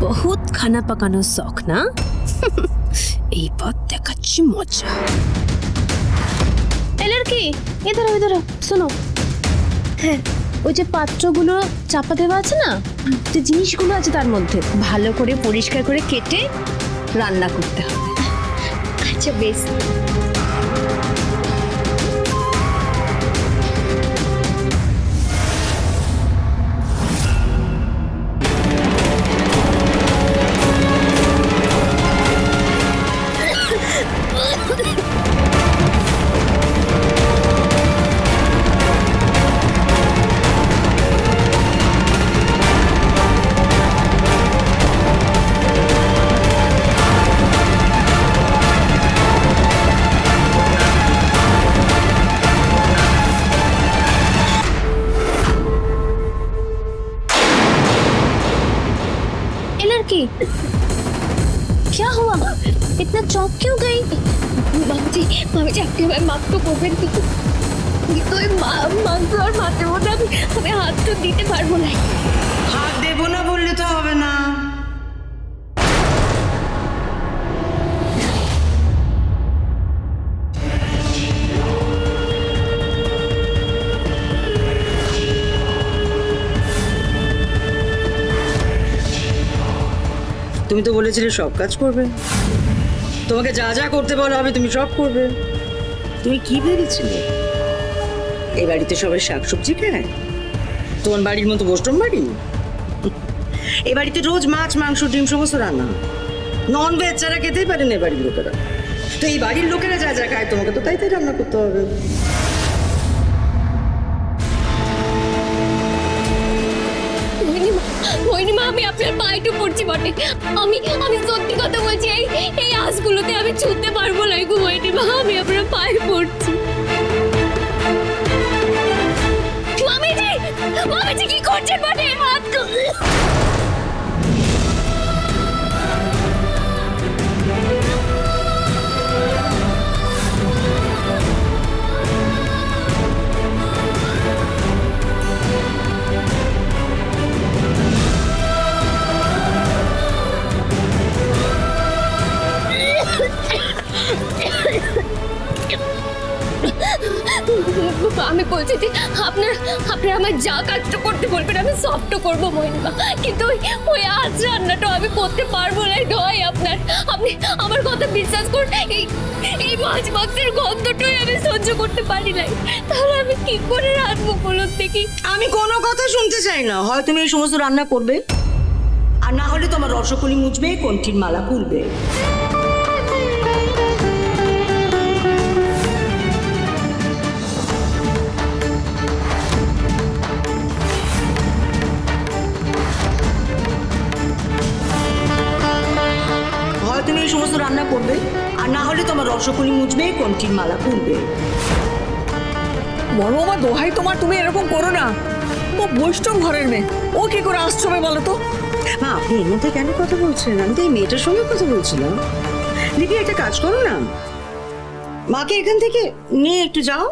রান্না পাকানোর শখ না? এইবার দেখাচ্ছি মজা। এলার কি এধারো এধারো শোনো। হ্যাঁ ওই যে পাত্রগুলো চাপা দেওয়া আছে না? যে জিনিসগুলো আছে তার মধ্যে ভালো করে পরিষ্কার করে কেটে রান্না করতে হবে। আচ্ছা বেশ। लड़की क्या हुआ? इतना चौंक क्यों गई মামজি মামজি আপনি আমায় মাপ তো করবেন কিন্তু কিন্তু ওই মা- মাংস আর মাছের মধ্যে আমি আমি হাত তো দিতে পারবো না হাত দেবো না বললে তো হবে না তুমি তো বলেছিলে সব কাজ করবে তোমাকে যা যা করতে বলা হবে তুমি সব করবে। তুমি কি ভেবেছিলে? এই বাড়িতে সবাই শাকসবজি খায়? তোমার বাড়ির মতো বষ্টম বাড়ি? এ বাড়িতে রোজ মাছ মাংস ডিম সমস্ত রান্না নন ভেজ ছাড়া খেতেই পারে না এ বাড়ির লোকেরা। তো এই বাড়ির লোকেরা যা যা খায় তোমাকে তো তাই তাই রান্না করতে হবে। পায়েটু পড়ছি বটে। আমি আমি সত্যি কথা বলছি, এই এই আঁশগুলোতে আমি ছুঁতে পারব না গো মহিনীমা আমি আপনার পায়ে পড়ছি। আমি বলছি যে আপনার আপনার আমার যা কাজটা করতে বলবেন, আমি সবটা করব মহিমা। কিন্তু ওই ওই আজ রান্নাটা আমি করতে পারব না নয় আপনার। আপনি আমার কথা বিশ্বাস করুন, এই এই মাছ মাংসের গন্ধটাই আমি সহ্য করতে পারি না তাহলে আমি কি করে রাখব বলুন দেখি? আমি কোনো কথা শুনতে চাই না। হয় তুমি এই সমস্ত রান্না করবে, আর না হলে তোমার রসকুলি মুছবে কণ্ঠির মালা খুলবে। আর না হলে তোমার রসকুনি মুছবে, কণ্ঠির মালা পুড়বে বড় আমার দোহাই তোমার, তুমি এরকম করো না। ও বৈষ্ণব ঘরের মেয়ে। ও কি করে আসছবে বলো তো? মা, আপনি এর মধ্যে কেন কথা বলছেন আমি তো এই মেয়েটার সঙ্গে কথা বলছিলাম। দিদি, একটা কাজ করো না। মাকে এখান থেকে নিয়ে একটু যাও।